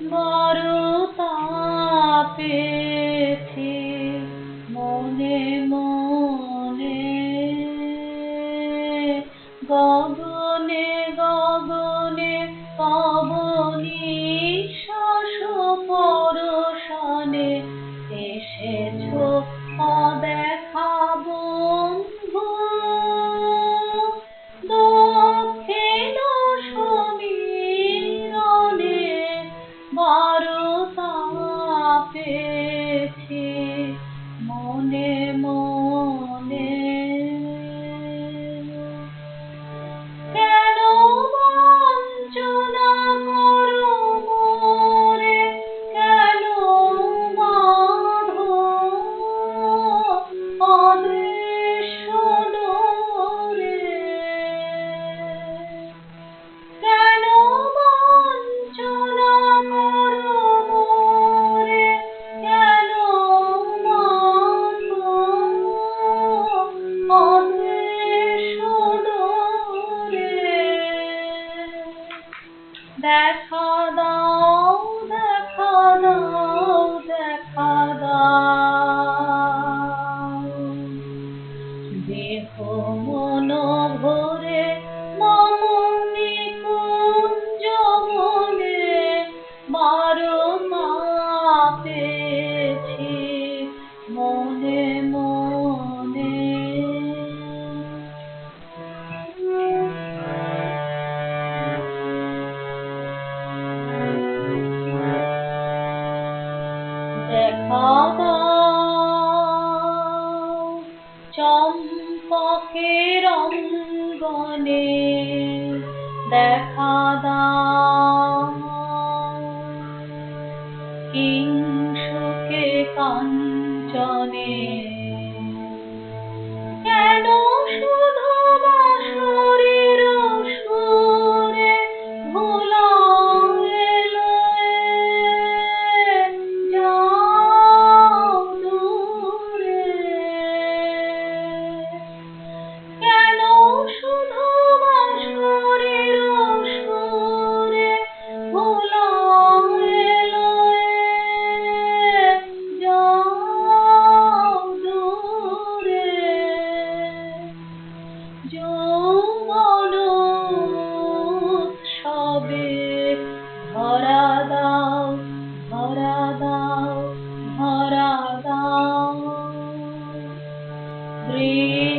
বড় পাপেছি মনে মনে। গগনে গগনে পবনী শশ পরশনে এসেছ চম্পকের অঙ্গনে দেখা দা কিং Three.